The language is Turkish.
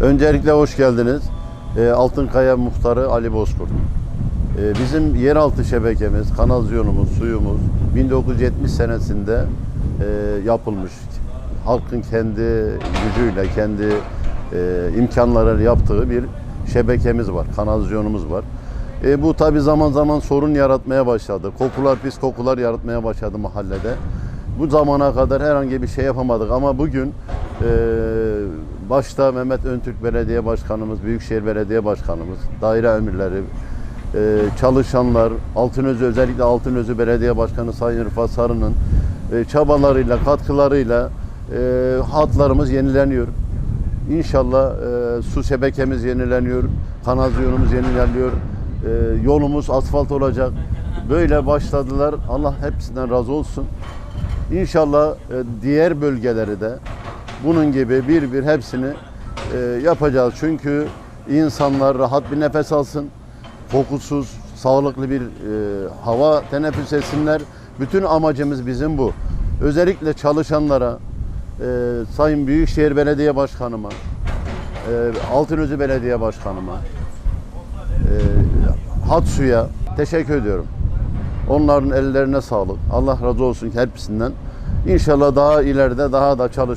Öncelikle hoş geldiniz. Ee, Altınkaya Muhtarı Ali Bozkurt. Ee, bizim yeraltı şebekemiz, kanalizasyonumuz, suyumuz 1970 senesinde e, yapılmış. Halkın kendi gücüyle, kendi e, imkanlarıyla yaptığı bir şebekemiz var, kanalizasyonumuz var. E, bu tabi zaman zaman sorun yaratmaya başladı. Kokular, pis kokular yaratmaya başladı mahallede. Bu zamana kadar herhangi bir şey yapamadık ama bugün başta Mehmet Öntürk Belediye Başkanımız, Büyükşehir Belediye Başkanımız, daire emirleri, e, çalışanlar, Altınözü özellikle Altınözü Belediye Başkanı Sayın Rıfat Sarı'nın e, çabalarıyla, katkılarıyla e, hatlarımız yenileniyor. İnşallah su şebekemiz yenileniyor, kanalizasyonumuz yenileniyor, yolumuz asfalt olacak. Böyle başladılar. Allah hepsinden razı olsun. İnşallah diğer bölgeleri de bunun gibi bir bir hepsini e, yapacağız. Çünkü insanlar rahat bir nefes alsın, kokusuz, sağlıklı bir e, hava teneffüs etsinler. Bütün amacımız bizim bu. Özellikle çalışanlara, e, Sayın Büyükşehir Belediye Başkanıma, e, Altınözü Belediye Başkanıma, e, Hatsu'ya teşekkür ediyorum. Onların ellerine sağlık. Allah razı olsun hepsinden. İnşallah daha ileride daha da çalış